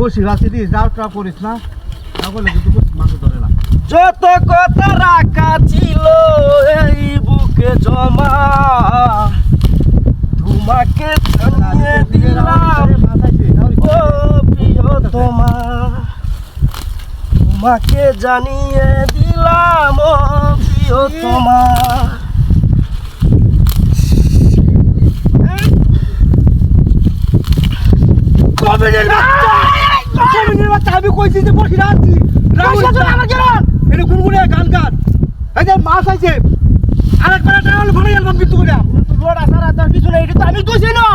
বসি রাতে দিয়ে যাও টা করিস না তাহলে কিন্তু মাছ ধরে না। যত কথা রাখা ছিল এই বুকে জমা তোমাকে জানিয়ে দিলাম। ও প্রিয়তমা তোমাকে জানিয়ে দিলাম ও প্রিয়তমা কবিনের বাচ্চা আমি কইছি যে বসি রাখছি এটা গুনগুনে গান গান। এই যে মাছ আছে আরেকবার একটা হলো ভরে গেলাম কিন্তু করে লোড়া সারা তার কিছু নেই এটা তো আমি কইছি না।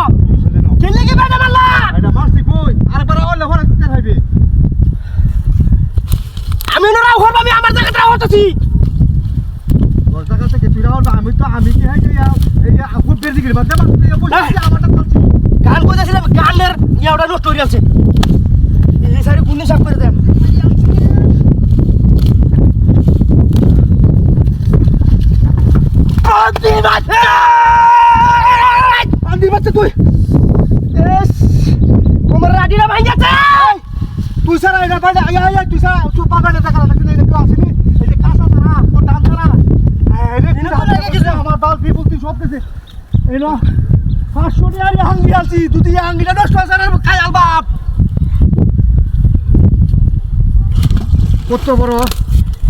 খেলে কি বেটা মারলা? এটা কই? আরেকবার হলে আমি না রাও আমি আমার জায়গাতে রাও হতেছি তোর জায়গা থেকে তুই রাও আমি তো আমি কি হয় যে এই বাদ বসে আমারটা চলছে ইয়াটা নষ্ট হয়ে আছে। এই সাইডে কোন সাফ করে দেন। তুই। তোমার রাডিরা ভাই যাচ্ছে তুই আয় আয় তুই সারা তুই দেখা না কেউ আসেনি এই যে কাঁচা তারা তোর ডান তারা। এই রে গেছে। আমার বাল বিপুল তুই সব কিছু। এই না পাঁচশো টাকা হাঙ্গি আছি নষ্ট আছে না খাই আল বাপ। কত বড়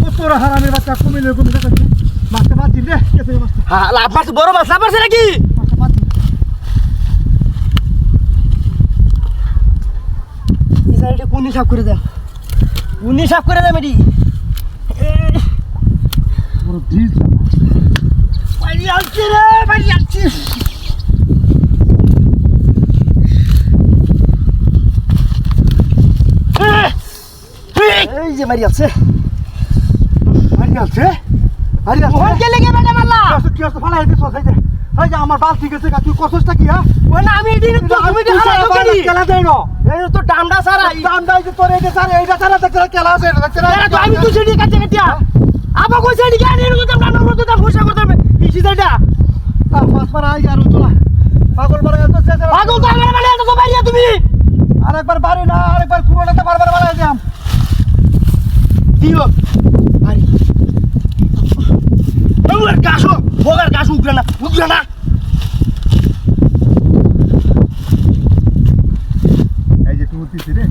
কত বড় হারামের বাচ্চা কমিলে কমে মাছটা বাদ দিন কেটে মাছটা। হ্যাঁ লাভ বড় মাছ লাভ মারছে নাকি? মাছটা বাদ এই সাইডে কোন সাফ করে দেন কোন সাফ করে দেন এটি বড় ডিল বাড়ি আসছে রে বাড়ি আসছে এই যে মারি আছে। আরে আছে? মোহন আছে? কে লেগে বেটা মারলা। কি আছে ফালা হেঁটে সসাই দে এই যে আমার বাল ঠিক আছে তুই কসসটা কি হ্যাঁ? ওই না আমি এদিন তো তুমি হারা তো কেনি খেলা দেয় না। এই তো ডান্ডা সারা দাই যে তোর এইটা স্যার এইটা ছাড়া দেখতে খেলা আছে এরা তো আমি তো সেটি কাছে কাটিয়া আবা কই সেটি কেন এর কথা ডান্ডা মতো তা ফুসা করতে হবে? ইসি সেটা তার পাঁচ পারা আই আর তোলা পাগল পারা এত পাগল তো আমার মানে এত তো বাইরিয়া তুমি। আরেকবার বাড়ি না আরেকবার দিও আরে। আমার গাছো বগার গাছ উঠবে না উঠবে না। এই যে তুই উঠছিস রে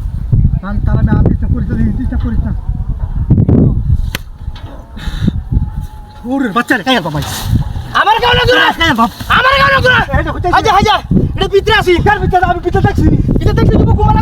তার তার আমি আর করিস না ডিস্টার্ব করিস না। ওরে বাচ্চা রে কাই বাবা আমার কেমন দূর আমার কেমন দূর হাজা হাজা এটা ভিতরে আসি। ভিতরে আমি ভিতরে দেখছি। এটা দেখছি তুমি কুমারা